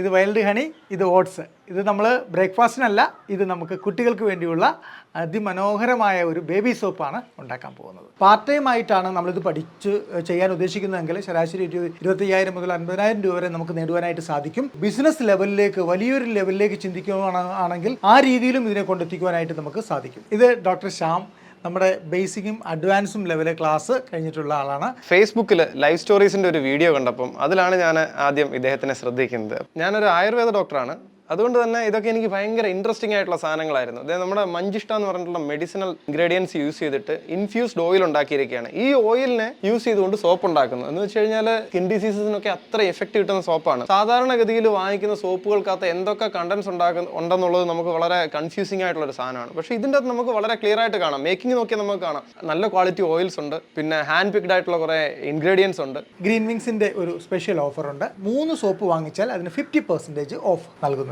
ഇത് wild honey ഇത് oats ഇത് നമ്മൾ ബ്രേക്ക്ഫാസ്റ്റിനല്ല ഇത് നമുക്ക് കുട്ടികൾക്ക് വേണ്ടിയുള്ള അതിമനോഹരമായ ഒരു ബേബി സോപ്പാണ് ഉണ്ടാക്കാൻ പോകുന്നത്. പാർട്ട് ടൈം ആയിട്ടാണ് നമ്മളിത് പഠിച്ച് ചെയ്യാൻ ഉദ്ദേശിക്കുന്നതെങ്കിൽ ശരാശരി ഇരുപത്തയ്യായിരം മുതൽ അൻപതിനായിരം രൂപ വരെ നമുക്ക് നേടുവാനായിട്ട് സാധിക്കും. ബിസിനസ് ലെവലിലേക്ക് വലിയൊരു ലെവലിലേക്ക് ചിന്തിക്കുകയാണെങ്കിൽ ആ രീതിയിലും ഇതിനെ കൊണ്ടെത്തിക്കുവാനായിട്ട് നമുക്ക് സാധിക്കും. ഇത് ഡോക്ടർ ശ്യാം നമ്മുടെ ബേസിക്കും അഡ്വാൻസും ലെവലെ ക്ലാസ് കഴിഞ്ഞിട്ടുള്ള ആളാണ്. ഫേസ്ബുക്കിൽ ലൈവ് സ്റ്റോറീസിന്റെ ഒരു വീഡിയോ കണ്ടപ്പം അതിലാണ് ഞാൻ ആദ്യം ഇദ്ദേഹത്തിനെ ശ്രദ്ധിക്കുന്നത്. ഞാനൊരു ആയുർവേദ ഡോക്ടറാണ്. അതുകൊണ്ട് തന്നെ ഇതൊക്കെ എനിക്ക് ഭയങ്കര ഇൻട്രസ്റ്റിംഗ് ആയിട്ടുള്ള സാധനങ്ങളായിരുന്നു. അതായത് നമ്മുടെ മഞ്ചിഷ്ട എന്ന് പറഞ്ഞിട്ടുള്ള മെഡിസിനൽ ഇൻഗ്രീഡിയൻസ് യൂസ് ചെയ്തിട്ട് ഇൻഫ്യൂസ്ഡ് ഓയിൽ ഉണ്ടാക്കിയിരിക്കുകയാണ്. ഈ ഓയിലിനെ യൂസ് ചെയ്തുകൊണ്ട് സോപ്പ് ഉണ്ടാക്കുന്നു. എന്ന് വെച്ച് കഴിഞ്ഞാൽ സ്കിൻ ഡിസീസസിനൊക്കെ അത്ര എഫക്റ്റ് കിട്ടുന്ന സോപ്പാണ് സാധാരണഗതിയിൽ വാങ്ങിക്കുന്ന സോപ്പുകൾക്കകത്ത് എന്തൊക്കെ കണ്ടൻസ് ഉണ്ടാക്കുന്ന ഉണ്ടെന്നുള്ളത് നമുക്ക് വളരെ കൺഫ്യൂസിംഗ് ആയിട്ടുള്ള ഒരു സാധനമാണ്. പക്ഷേ ഇതിന്റെ അകത്ത് നമുക്ക് വളരെ ക്ലിയർ ആയിട്ട് കാണാം. മേക്കിംഗ് നോക്കിയാൽ നമുക്ക് കാണാം. നല്ല ക്വാളിറ്റി ഓയിൽസ് ഉണ്ട്. പിന്നെ ഹാൻഡ് പിക്ഡ് ആയിട്ടുള്ള കുറേ ഇൻഗ്രീഡിയൻസ് ഉണ്ട്. ഗ്രീൻ വിങ്സിന്റെ ഒരു സ്പെഷ്യൽ ഓഫർ ഉണ്ട്. മൂന്ന് സോപ്പ് വാങ്ങിച്ചാൽ അതിന് ഫിഫ്റ്റി പെർസെന്റേജ് ഓഫ്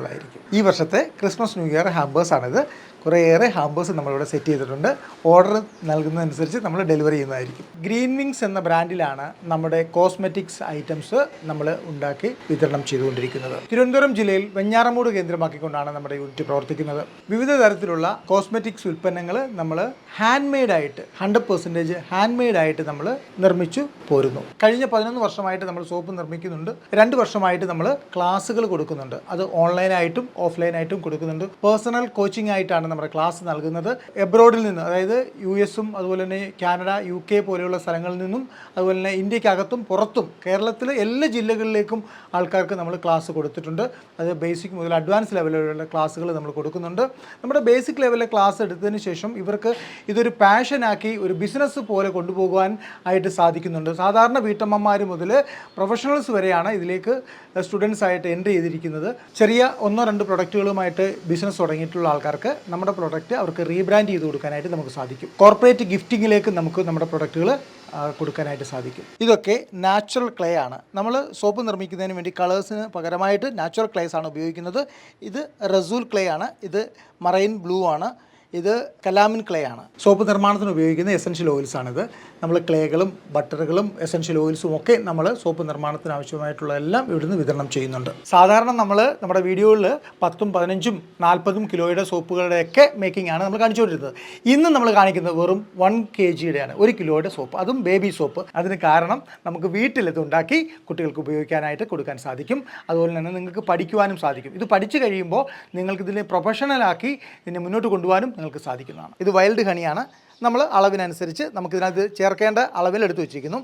നൽകുന്നതായിരിക്കും ഈ വർഷത്തെ ക്രിസ്മസ് ന്യൂ ഇയർ ഹാമ്പേഴ്സ് ആണിത്. കുറേയേറെ ഹാമ്പേഴ്സ് നമ്മളിവിടെ സെറ്റ് ചെയ്തിട്ടുണ്ട്. ഓർഡർ നൽകുന്നതനുസരിച്ച് നമ്മൾ ഡെലിവറി ചെയ്യുന്നതായിരിക്കും. ഗ്രീൻ വിങ്സ് എന്ന ബ്രാൻഡിലാണ് നമ്മുടെ കോസ്മെറ്റിക്സ് ഐറ്റംസ് നമ്മൾ ഉണ്ടാക്കി വിതരണം ചെയ്തുകൊണ്ടിരിക്കുന്നത്. തിരുവനന്തപുരം ജില്ലയിൽ വെഞ്ഞാറമൂട് കേന്ദ്രമാക്കിക്കൊണ്ടാണ് നമ്മുടെ യൂണിറ്റ് പ്രവർത്തിക്കുന്നത്. വിവിധ തരത്തിലുള്ള കോസ്മെറ്റിക്സ് ഉൽപ്പന്നങ്ങൾ നമ്മൾ ഹാൻഡ് മെയ്ഡ് ആയിട്ട് ഹൺഡ്രഡ് പെർസെന്റേജ് ഹാൻഡ് മെയ്ഡ് ആയിട്ട് നമ്മൾ നിർമ്മിച്ചു പോരുന്നു. കഴിഞ്ഞ പതിനൊന്ന് വർഷമായിട്ട് നമ്മൾ സോപ്പ് നിർമ്മിക്കുന്നുണ്ട്. രണ്ട് വർഷമായിട്ട് നമ്മൾ ക്ലാസ്സുകൾ കൊടുക്കുന്നുണ്ട്. അത് ഓൺലൈനായിട്ടും ഓഫ്ലൈനായിട്ടും കൊടുക്കുന്നുണ്ട്. പേഴ്സണൽ കോച്ചിങ് ആയിട്ടാണ് നമ്മുടെ ക്ലാസ് നൽകുന്നത്. എബ്രോഡിൽ നിന്ന് അതായത് യു എസും അതുപോലെ തന്നെ കാനഡ യു കെ പോലെയുള്ള സ്ഥലങ്ങളിൽ നിന്നും അതുപോലെ തന്നെ ഇന്ത്യക്കകത്തും പുറത്തും കേരളത്തിലെ എല്ലാ ജില്ലകളിലേക്കും ആൾക്കാർക്ക് നമ്മൾ ക്ലാസ് കൊടുത്തിട്ടുണ്ട്. അത് ബേസിക് മുതൽ അഡ്വാൻസ് ലെവലിലുള്ള ക്ലാസ്സുകൾ നമ്മൾ കൊടുക്കുന്നുണ്ട്. നമ്മുടെ ബേസിക് ലെവലിലെ ക്ലാസ് എടുത്തതിന് ശേഷം ഇവർക്ക് ഇതൊരു പാഷനാക്കി ഒരു ബിസിനസ് പോലെ കൊണ്ടുപോകുവാൻ ആയിട്ട് സാധിക്കുന്നുണ്ട്. സാധാരണ വീട്ടമ്മമാർ മുതൽ പ്രൊഫഷണൽസ് വരെയാണ് ഇതിലേക്ക് സ്റ്റുഡൻസ് ആയിട്ട് എൻട്രി ചെയ്തിരിക്കുന്നത്. ചെറിയ ഒന്നോ രണ്ട് പ്രൊഡക്റ്റുകളുമായിട്ട് ബിസിനസ് തുടങ്ങിയിട്ടുള്ള ആൾക്കാർക്ക് നമ്മുടെ പ്രൊഡക്റ്റ് അവർക്ക് റീബ്രാൻഡ് ചെയ്ത് കൊടുക്കാനായിട്ട് നമുക്ക് സാധിക്കും. കോർപ്പറേറ്റ് ഗിഫ്റ്റിങ്ങിലേക്ക് നമുക്ക് നമ്മുടെ പ്രൊഡക്റ്റുകൾ കൊടുക്കാനായിട്ട് സാധിക്കും. ഇതൊക്കെ നാച്ചുറൽ ക്ലേ ആണ്. നമ്മൾ സോപ്പ് നിർമ്മിക്കുന്നതിന് വേണ്ടി കളേഴ്സിന് പകരമായിട്ട് നാച്ചുറൽ ക്ലേസ് ആണ് ഉപയോഗിക്കുന്നത്. ഇത് റസൂൽ ക്ലേ ആണ്. ഇത് മറൈൻ ബ്ലൂ ആണ്. ഇത് കലാമിൻ ക്ലേ ആണ്. സോപ്പ് നിർമ്മാണത്തിന് ഉപയോഗിക്കുന്ന എസൻഷ്യൽ ഓയിൽസ് ആണിത്. നമ്മൾ ക്ലേകളും ബട്ടറുകളും എസൻഷ്യൽ ഓയിൽസും ഒക്കെ നമ്മൾ സോപ്പ് നിർമ്മാണത്തിന് ആവശ്യമായിട്ടുള്ള എല്ലാം ഇവിടുന്ന് വിതരണം ചെയ്യുന്നുണ്ട്. സാധാരണ നമ്മൾ നമ്മുടെ വീഡിയോയിൽ പത്തും പതിനഞ്ചും നാൽപ്പതും കിലോയുടെ സോപ്പുകളുടെയൊക്കെ മേക്കിംഗ് ആണ് നമ്മൾ കാണിച്ചുകൊണ്ടിരുന്നത്. ഇന്ന് നമ്മൾ കാണിക്കുന്നത് വെറും വൺ കെ ജിയുടെയാണ് ഒരു കിലോയുടെ സോപ്പ്. അതും ബേബി സോപ്പ്. അതിന് കാരണം നമുക്ക് വീട്ടിലിത് ഉണ്ടാക്കി കുട്ടികൾക്ക് ഉപയോഗിക്കാനായിട്ട് കൊടുക്കാൻ സാധിക്കും. അതുപോലെ തന്നെ നിങ്ങൾക്ക് പഠിക്കുവാനും സാധിക്കും. ഇത് പഠിച്ചു കഴിയുമ്പോൾ നിങ്ങൾക്ക് ഇതിനെ പ്രൊഫഷണലാക്കി ഇതിനെ മുന്നോട്ട് കൊണ്ടുപോകാനും നിങ്ങൾക്ക് സാധിക്കുന്നതാണ്. ഇത് വൈൽഡ് ഹണിയാണ് നമ്മൾ അളവിനനുസരിച്ച് നമുക്കിതിനകത്ത് ചേർക്കേണ്ട അളവിൽ എടുത്തു വെച്ചിരിക്കുന്നു.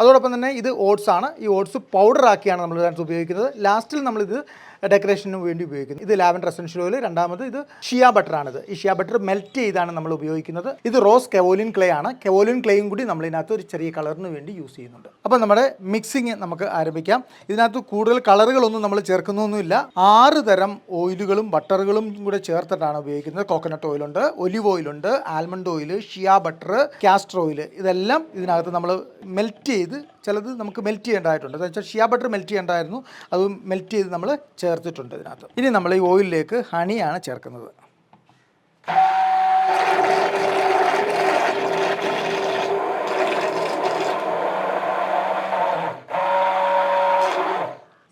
അതോടൊപ്പം തന്നെ ഇത് ഓട്സ് ആണ്. ഈ ഓട്സ് പൗഡർ ആക്കിയാണ് നമ്മൾ ഇതിനകത്ത് ഉപയോഗിക്കുന്നത്. ലാസ്റ്റിൽ നമ്മളിത് ഡെക്കറേഷന് വേണ്ടി ഉപയോഗിക്കുന്നത് ഇത് ലാവൻഡർ എസൻഷ്യൽ ഓയിൽ രണ്ടാമത് ഇത് ഷിയ ബട്ടർ ആണിത് ഈ ഷിയ ബട്ടർ മെൽറ്റ് ചെയ്താണ് നമ്മൾ ഉപയോഗിക്കുന്നത്. ഇത് റോസ് കെവോലിൻ ക്ലേ ആണ്. കെവോലിൻ ക്ലേയും കൂടി നമ്മൾ ഇതിനകത്ത് ഒരു ചെറിയ കളറിന് വേണ്ടി യൂസ് ചെയ്യുന്നുണ്ട്. അപ്പോൾ നമ്മുടെ മിക്സിങ് നമുക്ക് ആരംഭിക്കാം. ഇതിനകത്ത് കൂടുതൽ കളറുകളൊന്നും നമ്മൾ ചേർക്കുന്നൊന്നുമില്ല. ആറ് തരം ഓയിലുകളും ബട്ടറുകളും കൂടെ ചേർത്തിട്ടാണ് ഉപയോഗിക്കുന്നത്. കോക്കനട്ട് ഓയിലുണ്ട് olive ഓയിലുണ്ട് almond oil shea butter castor oil ഇതെല്ലാം ഇതിനകത്ത് നമ്മൾ മെൽറ്റ് ചെയ്ത് ചിലത് നമുക്ക് മെൽറ്റ് ചെയ്യേണ്ടതായിട്ടുണ്ട്. എന്ന് വെച്ചാൽ ഷിയ ബട്ടർ മെൽറ്റ് ചെയ്യേണ്ടതായിരുന്നു. അത് മെൽറ്റ് ചെയ്ത് നമ്മൾ ചേർത്തിട്ടുണ്ട് ഇതിനകത്ത്. ഇനി നമ്മൾ ഈ ഓയിലിലേക്ക് ഹണിയാണ് ചേർക്കുന്നത്.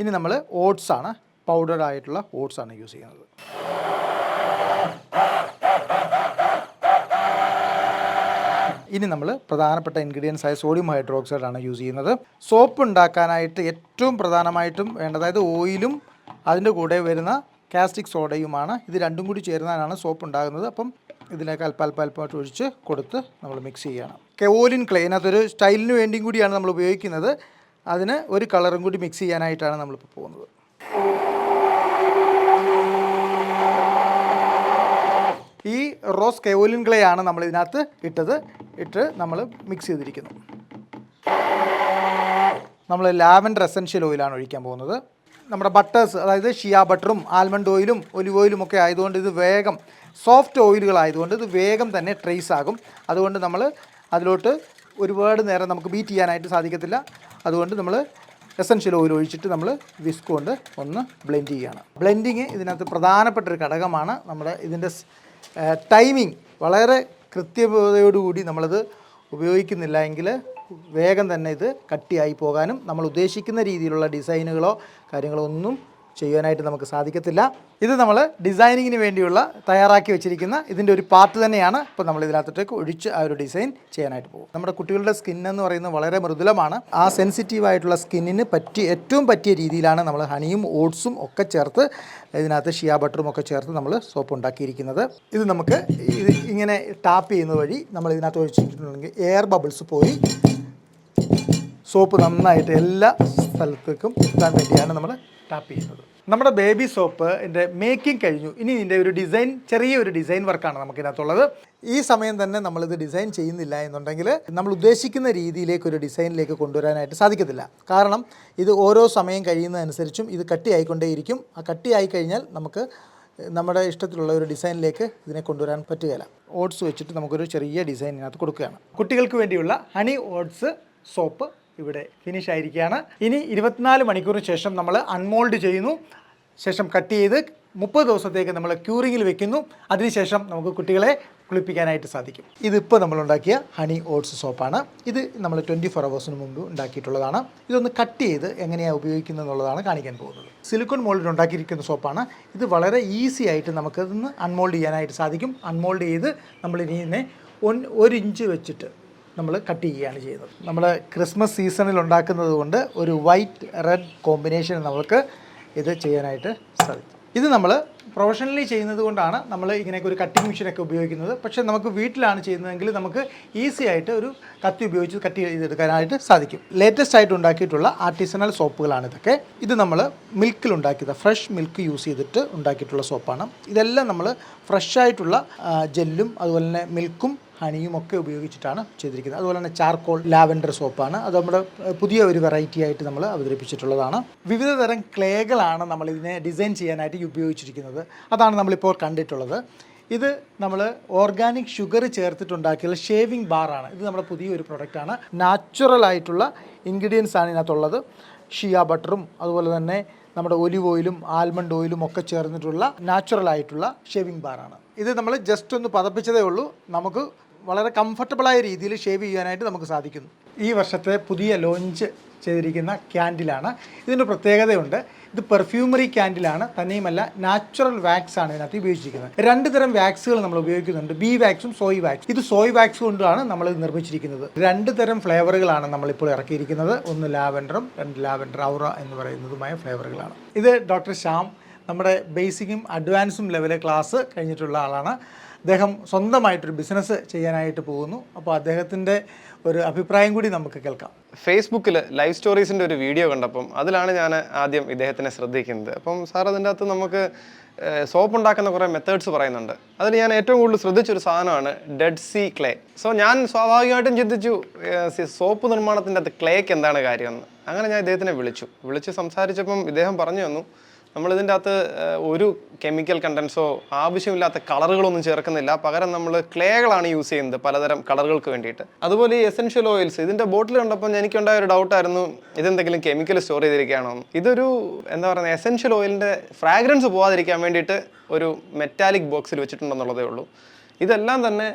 ഇനി നമ്മൾ ഓട്സ് ആണ് പൗഡർ ആയിട്ടുള്ള ഓട്സ് ആണ് യൂസ് ചെയ്യുന്നത്. ഇനി നമ്മൾ പ്രധാനപ്പെട്ട ഇൻഗ്രീഡിയൻസ് ആയ സോഡിയം ഹൈഡ്രോക്സൈഡ് ആണ് യൂസ് ചെയ്യുന്നത്. സോപ്പ് ഉണ്ടാക്കാനായിട്ട് ഏറ്റവും പ്രധാനമായിട്ടും വേണ്ടത് അതായത് ഓയിലും അതിന്റെ കൂടെ വരുന്ന കാസ്റ്റിക് സോഡയുമാണ്. ഇത് രണ്ടും കൂടി ചേർന്നാലാണ് സോപ്പ് ഉണ്ടാകുന്നത്. അപ്പം ഇതിലേക്ക് അല്പ അല്പ ഒഴിച്ച് കൊടുത്ത് നമ്മൾ മിക്സ് ചെയ്യണം. കെവോലിൻ ക്ലേ അതിനകത്തൊരു സ്റ്റൈലിന് വേണ്ടിയും കൂടിയാണ് നമ്മൾ ഉപയോഗിക്കുന്നത്. അതിന് ഒരു കളറും കൂടി മിക്സ് ചെയ്യാനായിട്ടാണ് നമ്മളിപ്പോൾ പോകുന്നത്. ഈ റോസ് കെവോലിൻ ക്ലേ ആണ് നമ്മൾ ഇതിനകത്ത് ഇട്ടത്. ഇട്ട് നമ്മൾ മിക്സ് ചെയ്തിരിക്കുന്നു. നമ്മൾ ലാവൻഡർ എസൻഷ്യൽ ഓയിലാണ് ഒഴിക്കാൻ പോകുന്നത്. നമ്മുടെ ബട്ടേഴ്സ് അതായത് ഷിയ ബട്ടറും ആൽമണ്ട് ഓയിലും ഒലിവ് ഓയിലും ഒക്കെ ആയതുകൊണ്ട് ഇത് വേഗം സോഫ്റ്റ് ഓയിലുകളായതുകൊണ്ട് ഇത് വേഗം തന്നെ ട്രേസ് ആകും. അതുകൊണ്ട് നമ്മൾ അതിലോട്ട് ഒരുപാട് നേരം നമുക്ക് ബീറ്റ് ചെയ്യാനായിട്ട് സാധിക്കത്തില്ല. അതുകൊണ്ട് നമ്മൾ എസൻഷ്യൽ ഓയിൽ ഒഴിച്ചിട്ട് നമ്മൾ വിസ്ക് കൊണ്ട് ഒന്ന് ബ്ലെൻഡ് ചെയ്യുകയാണ് ബ്ലെൻഡിങ് ഇതിനകത്ത് പ്രധാനപ്പെട്ട ഒരു ഘടകമാണ് നമ്മുടെ ഇതിന്റെ ടൈമിംഗ് വളരെ കൃത്യതയോടുകൂടി നമ്മളത് ഉപയോഗിക്കുന്നില്ല എങ്കിൽ വേഗം തന്നെ ഇത് കട്ടിയായി പോകാനും നമ്മൾ ഉദ്ദേശിക്കുന്ന രീതിയിലുള്ള ഡിസൈനുകളോ കാര്യങ്ങളോ ഒന്നും ചെയ്യാനായിട്ട് നമുക്ക് സാധിക്കത്തില്ല. ഇത് നമ്മൾ ഡിസൈനിങ്ങിന് വേണ്ടിയുള്ള തയ്യാറാക്കി വെച്ചിരിക്കുന്ന ഇതിന്റെ ഒരു പാർട്ട് തന്നെയാണ്. ഇപ്പോൾ നമ്മൾ ഇതിനകത്തോട്ടേക്ക് ഒഴിച്ച് ആ ഒരു ഡിസൈൻ ചെയ്യാനായിട്ട് പോകും. നമ്മുടെ കുട്ടികളുടെ സ്കിൻ എന്ന് പറയുന്നത് വളരെ മൃദുലമാണ്. ആ സെൻസിറ്റീവ് ആയിട്ടുള്ള സ്കിന്നിന് പറ്റി ഏറ്റവും പറ്റിയ രീതിയിലാണ് നമ്മൾ ഹണിയും ഓട്സും ഒക്കെ ചേർത്ത് ഇതിനകത്ത് ഷിയാ ബട്ടറും ഒക്കെ ചേർത്ത് നമ്മൾ സോപ്പ് ഉണ്ടാക്കിയിരിക്കുന്നത്. ഇത് നമുക്ക് ഇത് ഇങ്ങനെ ടാപ്പ് ചെയ്യുന്ന വഴി നമ്മൾ ഇതിനകത്ത് ഒഴിച്ചിട്ടുണ്ടെങ്കിൽ എയർ ബബിൾസ് പോയി സോപ്പ് നന്നായിട്ട് എല്ലാ സ്ഥലത്തേക്കും എത്താൻ വേണ്ടിയാണ് നമ്മൾ ടാപ്പ് ചെയ്യുന്നത്. നമ്മുടെ ബേബി സോപ്പ് എന്റെ മേക്കിംഗ് കഴിഞ്ഞു. ഇനി ഇതിന്റെ ഒരു ഡിസൈൻ ചെറിയൊരു ഡിസൈൻ വർക്കാണ് നമുക്കിതിനകത്തുള്ളത്. ഈ സമയം തന്നെ നമ്മളിത് ഡിസൈൻ ചെയ്യുന്നില്ല എന്നുണ്ടെങ്കിൽ നമ്മൾ ഉദ്ദേശിക്കുന്ന രീതിയിലേക്ക് ഒരു ഡിസൈനിലേക്ക് കൊണ്ടുവരാനായിട്ട് സാധിക്കത്തില്ല. കാരണം ഇത് ഓരോ സമയം കഴിയുന്നതനുസരിച്ചും ഇത് കട്ടിയായിക്കൊണ്ടേയിരിക്കും. ആ കട്ടിയായി കഴിഞ്ഞാൽ നമുക്ക് നമ്മുടെ ഇഷ്ടത്തിലുള്ള ഒരു ഡിസൈനിലേക്ക് ഇതിനെ കൊണ്ടുവരാൻ പറ്റുകയില്ല. ഓട്സ് വെച്ചിട്ട് നമുക്കൊരു ചെറിയ ഡിസൈൻ ഇതിനകത്ത് കൊടുക്കുകയാണ്. കുട്ടികൾക്ക് വേണ്ടിയുള്ള ഹണി ഓട്സ് സോപ്പ് ഇവിടെ ഫിനിഷ് ആയിരിക്കുകയാണ്. ഇനി ഇരുപത്തിനാല് മണിക്കൂറിന് ശേഷം നമ്മൾ അൺമോൾഡ് ചെയ്യുന്നു. ശേഷം കട്ട് ചെയ്ത് മുപ്പത് ദിവസത്തേക്ക് നമ്മൾ ക്യൂറിങ്ങിൽ വെക്കുന്നു. അതിനുശേഷം നമുക്ക് കുട്ടികളെ കുളിപ്പിക്കാനായിട്ട് സാധിക്കും. ഇതിപ്പോൾ നമ്മൾ ഉണ്ടാക്കിയ ഹണി ഓട്സ് സോപ്പാണ് ഇത് നമ്മൾ ട്വന്റി ഫോർ അവേഴ്സിന് മുമ്പ് ഉണ്ടാക്കിയിട്ടുള്ളതാണ്. ഇതൊന്ന് കട്ട് ചെയ്ത് എങ്ങനെയാണ് ഉപയോഗിക്കുന്നത് എന്നുള്ളതാണ് കാണിക്കാൻ പോകുന്നത്. സിലിക്കൺ മോൾഡിൽ ഉണ്ടാക്കിയിരിക്കുന്ന സോപ്പാണ് ഇത് വളരെ ഈസി ആയിട്ട് നമുക്കതൊന്ന് അൺമോൾഡ് ചെയ്യാനായിട്ട് സാധിക്കും. അൺമോൾഡ് ചെയ്ത് നമ്മൾ ഇനി ഇതിനെ ഒരു ഇഞ്ച് വെച്ചിട്ട് നമ്മൾ കട്ട് ചെയ്യുകയാണ് ചെയ്യുന്നത്. നമ്മൾ ക്രിസ്മസ് സീസണിൽ ഉണ്ടാക്കുന്നത് കൊണ്ട് ഒരു വൈറ്റ് റെഡ് കോമ്പിനേഷൻ നമുക്ക് ഇത് ചെയ്യാനായിട്ട് സാധിക്കും. ഇത് നമ്മൾ പ്രൊഫഷണലി ചെയ്യുന്നത് കൊണ്ടാണ് നമ്മൾ ഇങ്ങനെയൊക്കെ ഒരു കട്ടിങ് മെഷീനൊക്കെ ഉപയോഗിക്കുന്നത്. പക്ഷേ നമുക്ക് വീട്ടിലാണ് ചെയ്യുന്നതെങ്കിൽ നമുക്ക് ഈസി ആയിട്ട് ഒരു കത്തി ഉപയോഗിച്ച് കട്ട് ചെയ്തെടുക്കാനായിട്ട് സാധിക്കും. ലേറ്റസ്റ്റ് ആയിട്ട് ഉണ്ടാക്കിയിട്ടുള്ള ആർട്ടിസണൽ സോപ്പുകളാണ് ഇതൊക്കെ. ഇത് നമ്മൾ മിൽക്കിൽ ഉണ്ടാക്കിയത് ഫ്രഷ് മിൽക്ക് യൂസ് ചെയ്തിട്ട് ഉണ്ടാക്കിയിട്ടുള്ള സോപ്പാണ് ഇതെല്ലാം നമ്മൾ ഫ്രഷ് ആയിട്ടുള്ള ജെല്ലും അതുപോലെ തന്നെ മിൽക്കും ഹണിയും ഒക്കെ ഉപയോഗിച്ചിട്ടാണ് ചെയ്തിരിക്കുന്നത്. അതുപോലെ തന്നെ ചാർക്കോൾ ലാവൻഡർ സോപ്പാണ്. അത് നമ്മുടെ പുതിയ ഒരു വെറൈറ്റി ആയിട്ട് നമ്മൾ അവതരിപ്പിച്ചിട്ടുള്ളതാണ്. വിവിധ തരം ക്ലേകളാണ് നമ്മൾ ഇതിനെ ഡിസൈൻ ചെയ്യാനായിട്ട് ഉപയോഗിച്ചിരിക്കുന്നത്. അതാണ് നമ്മളിപ്പോൾ കണ്ടിട്ടുള്ളത്. ഇത് നമ്മൾ ഓർഗാനിക് ഷുഗർ ചേർത്തിട്ടുണ്ടാക്കിയുള്ള ഷേവിംഗ് ബാറാണ് ഇത് നമ്മുടെ പുതിയ ഒരു പ്രൊഡക്റ്റാണ് നാച്ചുറൽ ആയിട്ടുള്ള ഇൻഗ്രീഡിയൻസ് ആണ് ഇതിനകത്തുള്ളത്. ഷിയ ബട്ടറും അതുപോലെ തന്നെ നമ്മുടെ ഒലിവ് ഓയിലും ആൽമണ്ട് ഓയിലും ഒക്കെ ചേർന്നിട്ടുള്ള നാച്ചുറൽ ആയിട്ടുള്ള ഷേവിംഗ് ബാറാണ് ഇത് നമ്മൾ ജസ്റ്റ് ഒന്ന് പതപ്പിച്ചതേ ഉള്ളൂ. നമുക്ക് വളരെ കംഫർട്ടബിളായ രീതിയിൽ ഷേവ് ചെയ്യാനായിട്ട് നമുക്ക് സാധിക്കുന്നു. ഈ വർഷത്തെ പുതിയ ലോഞ്ച് ചെയ്തിരിക്കുന്ന ക്യാൻഡിലാണ് ഇതിന്റെ പ്രത്യേകതയുണ്ട്. ഇത് പെർഫ്യൂമറി ക്യാൻഡിലാണ് തന്നെയുമല്ല നാച്ചുറൽ വാക്സ് ആണ് ഇതിനകത്ത് ഉപയോഗിച്ചിരിക്കുന്നത്. രണ്ട് തരം വാക്സുകൾ നമ്മൾ ഉപയോഗിക്കുന്നുണ്ട്. ബി വാക്സും സോയ് വാക്സ് ഇത് സോയ് വാക്സ് കൊണ്ടാണ് നമ്മൾ നിർമ്മിച്ചിരിക്കുന്നത്. രണ്ട് തരം ഫ്ലേവറുകളാണ് നമ്മളിപ്പോൾ ഇറക്കിയിരിക്കുന്നത്. ഒന്ന് ലാവൻഡറും രണ്ട് ലാവൻഡർ ഔറ എന്ന് പറയുന്നതുമായ ഫ്ലേവറുകളാണ് ഇത് ഡോക്ടർ ശ്യാം നമ്മുടെ ബേസിക്കും അഡ്വാൻസും ലെവലെ ക്ലാസ് കഴിഞ്ഞിട്ടുള്ള ആളാണ്. അദ്ദേഹം സ്വന്തമായിട്ടൊരു ബിസിനസ് ചെയ്യാനായിട്ട് പോകുന്നു. അപ്പോൾ അദ്ദേഹത്തിന്റെ ഒരു അഭിപ്രായം കൂടി നമുക്ക് കേൾക്കാം. ഫേസ്ബുക്കിൽ ലൈവ് സ്റ്റോറീസിന്റെ ഒരു വീഡിയോ കണ്ടപ്പം അതിലാണ് ഞാൻ ആദ്യം ഇദ്ദേഹത്തിനെ ശ്രദ്ധിക്കുന്നത്. അപ്പം സാർ അതിന്റെ അകത്ത് നമുക്ക് സോപ്പ് ഉണ്ടാക്കുന്ന കുറേ മെത്തേഡ്സ് പറയുന്നുണ്ട്. അതിൽ ഞാൻ ഏറ്റവും കൂടുതൽ ശ്രദ്ധിച്ചൊരു സാധനമാണ് ഡെഡ് സി ക്ലേ സോ ഞാൻ സ്വാഭാവികമായിട്ടും ചിന്തിച്ചു സോപ്പ് നിർമ്മാണത്തിന്റെ അകത്ത് ക്ലേക്ക് എന്താണ് കാര്യമെന്ന്. അങ്ങനെ ഞാൻ ഇദ്ദേഹത്തിനെ വിളിച്ചു. വിളിച്ച് സംസാരിച്ചപ്പം ഇദ്ദേഹം പറഞ്ഞു തന്നു നമ്മളിതിന്റെ അകത്ത് ഒരു കെമിക്കൽ കണ്ടൻസോ ആവശ്യമില്ലാത്ത കളറുകളൊന്നും ചേർക്കുന്നില്ല. പകരം നമ്മൾ ക്ലേകളാണ് യൂസ് ചെയ്യുന്നത് പലതരം കളറുകൾക്ക് വേണ്ടിയിട്ട്. അതുപോലെ ഈ എസെൻഷ്യൽ ഓയിൽസ് ഇതിന്റെ ബോട്ടിൽ കണ്ടപ്പോൾ എനിക്കുണ്ടായ ഒരു ഡൗട്ടായിരുന്നു ഇതെന്തെങ്കിലും കെമിക്കൽ സ്റ്റോർ ചെയ്തിരിക്കുകയാണോ ഇതൊരു എന്താ പറയുക എസെൻഷ്യൽ ഓയിലിന്റെ ഫ്രാഗ്രൻസ് പോകാതിരിക്കാൻ വേണ്ടിയിട്ട് ഒരു മെറ്റാലിക് ബോക്സിൽ വെച്ചിട്ടുണ്ടെന്നുള്ളതേ ഉള്ളൂ. ഇതെല്ലാം തന്നെ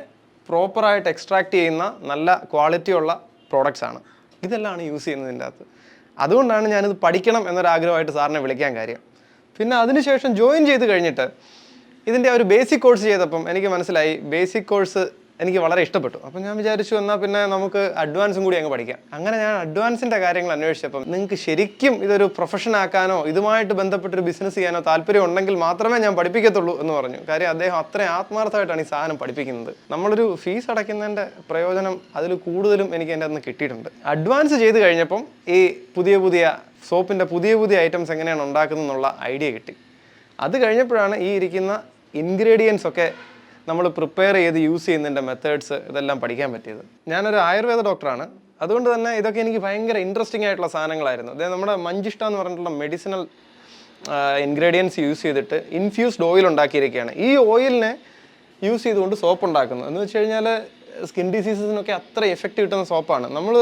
പ്രോപ്പറായിട്ട് എക്സ്ട്രാക്ട് ചെയ്യുന്ന നല്ല ക്വാളിറ്റിയുള്ള പ്രോഡക്റ്റ്സ് ആണ്. ഇതെല്ലാം യൂസ് ചെയ്യുന്നതിന്റെ അകത്ത്. അതുകൊണ്ടാണ് ഞാനിത് പഠിക്കണം എന്നൊരാഗ്രഹമായിട്ട് സാറിനെ വിളിക്കാൻ കാര്യം. പിന്നെ അതിനുശേഷം ജോയിൻ ചെയ്ത് കഴിഞ്ഞിട്ട് ഇതിന്റെ ഒരു ബേസിക് കോഴ്സ് ചെയ്തപ്പം എനിക്ക് മനസ്സിലായി. ബേസിക് കോഴ്സ് എനിക്ക് വളരെ ഇഷ്ടപ്പെട്ടു. അപ്പം ഞാൻ വിചാരിച്ചു എന്നാൽ പിന്നെ നമുക്ക് അഡ്വാൻസും കൂടി അങ്ങ് പഠിക്കാം. അങ്ങനെ ഞാൻ അഡ്വാൻസിന്റെ കാര്യങ്ങൾ അന്വേഷിച്ചപ്പം നിങ്ങൾക്ക് ശരിക്കും ഇതൊരു പ്രൊഫഷൻ ആക്കാനോ ഇതുമായിട്ട് ബന്ധപ്പെട്ടൊരു ബിസിനസ് ചെയ്യാനോ താല്പര്യം ഉണ്ടെങ്കിൽ മാത്രമേ ഞാൻ പഠിപ്പിക്കത്തുള്ളൂ എന്ന് പറഞ്ഞു. കാര്യം അദ്ദേഹം അത്രയും ആത്മാർത്ഥമായിട്ടാണ് ഈ സാധനം പഠിപ്പിക്കുന്നത്. നമ്മളൊരു ഫീസ് അടയ്ക്കുന്നതിന്റെ പ്രയോജനം അതിൽ കൂടുതലും എനിക്ക് എന്റെ അന്ന് കിട്ടിയിട്ടുണ്ട്. അഡ്വാൻസ് ചെയ്ത് കഴിഞ്ഞപ്പം ഈ പുതിയ പുതിയ സോപ്പിന്റെ പുതിയ പുതിയ ഐറ്റംസ് എങ്ങനെയാണ് ഉണ്ടാക്കുന്നത് എന്നുള്ള ഐഡിയ കിട്ടി. അത് കഴിഞ്ഞപ്പോഴാണ് ഈ ഇരിക്കുന്ന ഇൻഗ്രീഡിയൻസ് ഒക്കെ നമ്മൾ പ്രിപ്പയർ ചെയ്ത് യൂസ് ചെയ്യുന്നതിന്റെ മെത്തേഡ്സ് ഇതെല്ലാം പഠിക്കാൻ പറ്റിയത്. ഞാനൊരു ആയുർവേദ ഡോക്ടറാണ് അതുകൊണ്ട് തന്നെ ഇതൊക്കെ എനിക്ക് ഭയങ്കര ഇൻട്രസ്റ്റിംഗ് ആയിട്ടുള്ള സാധനങ്ങളായിരുന്നു. അതായത് നമ്മുടെ മഞ്ചിഷ്ട എന്ന് പറഞ്ഞിട്ടുള്ള മെഡിസിനൽ ഇൻഗ്രീഡിയൻസ് യൂസ് ചെയ്തിട്ട് ഇൻഫ്യൂസ്ഡ് ഓയിൽ ഉണ്ടാക്കിയിരിക്കുകയാണ്. ഈ ഓയിലിനെ യൂസ് ചെയ്തുകൊണ്ട് സോപ്പ് ഉണ്ടാക്കുന്നു. എന്ന് വെച്ച് കഴിഞ്ഞാൽ സ്കിൻ ഡിസീസസിനൊക്കെ അത്ര എഫക്റ്റ് കിട്ടുന്ന സോപ്പാണ്. നമ്മൾ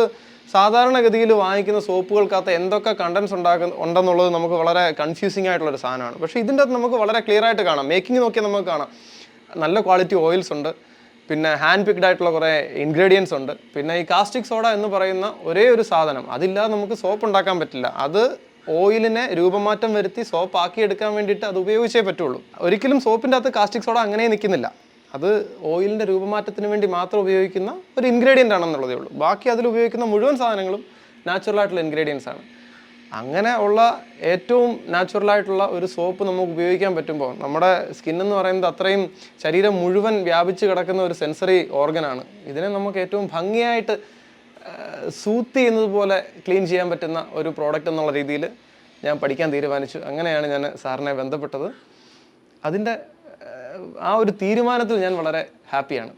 സാധാരണഗതിയിൽ വാങ്ങിക്കുന്ന സോപ്പുകൾക്കകത്ത് എന്തൊക്കെ കണ്ടൻസ് ഉണ്ടാക്കുന്ന ഉണ്ടെന്നുള്ളത് നമുക്ക് വളരെ കൺഫ്യൂസിംഗ് ആയിട്ടുള്ള ഒരു സാധനമാണ്. പക്ഷേ ഇതിന്റെ അകത്ത് നമുക്ക് വളരെ ക്ലിയർ ആയിട്ട് കാണാം. മേക്കിംഗ് നോക്കിയാൽ നമുക്ക് കാണാം. നല്ല ക്വാളിറ്റി ഓയിൽസ് ഉണ്ട്. പിന്നെ ഹാൻഡ് പിക്ഡ് ആയിട്ടുള്ള കുറേ ഇൻഗ്രീഡിയൻസ് ഉണ്ട്. പിന്നെ ഈ കാസ്റ്റിക് സോഡ എന്ന് പറയുന്ന ഒരേ ഒരു സാധനം. അതില്ലാതെ നമുക്ക് സോപ്പ് ഉണ്ടാക്കാൻ പറ്റില്ല. അത് ഓയിലിനെ രൂപമാറ്റം വരുത്തി സോപ്പ് ആക്കി എടുക്കാൻ വേണ്ടിയിട്ട് അത് ഉപയോഗിച്ചേ പറ്റുള്ളൂ. ഒരിക്കലും സോപ്പിന്റെ അകത്ത് കാസ്റ്റിക് സോഡ അങ്ങനെ നിൽക്കുന്നില്ല. അത് ഓയിലിന്റെ രൂപമാറ്റത്തിന് വേണ്ടി മാത്രം ഉപയോഗിക്കുന്ന ഒരു ഇൻഗ്രീഡിയന്റ് ആണെന്നുള്ളതേ ഉള്ളൂ. ബാക്കി അതിൽ ഉപയോഗിക്കുന്ന മുഴുവൻ സാധനങ്ങളും നാച്ചുറൽ ആയിട്ടുള്ള ഇൻഗ്രീഡിയൻസ് ആണ്. അങ്ങനെ ഉള്ള ഏറ്റവും നാച്ചുറൽ ആയിട്ടുള്ള ഒരു സോപ്പ് നമുക്ക് ഉപയോഗിക്കാൻ പറ്റുമ്പോൾ നമ്മുടെ സ്കിൻ എന്ന് പറയുന്നത് അത്രയും ശരീരം മുഴുവൻ വ്യാപിച്ച് കിടക്കുന്ന ഒരു സെൻസറി ഓർഗനാണ് ഇതിനെ നമുക്ക് ഏറ്റവും ഭംഗിയായിട്ട് സൂത്ത് ചെയ്യുന്നത് പോലെ ക്ലീൻ ചെയ്യാൻ പറ്റുന്ന ഒരു പ്രോഡക്റ്റ് എന്നുള്ള രീതിയിൽ ഞാൻ പഠിക്കാൻ തീരുമാനിച്ചു. അങ്ങനെയാണ് ഞാൻ സാറിനെ ബന്ധപ്പെട്ടത്. അതിന്റെ ആ ഒരു തീരുമാനത്തിൽ ഞാൻ വളരെ ഹാപ്പിയാണ്.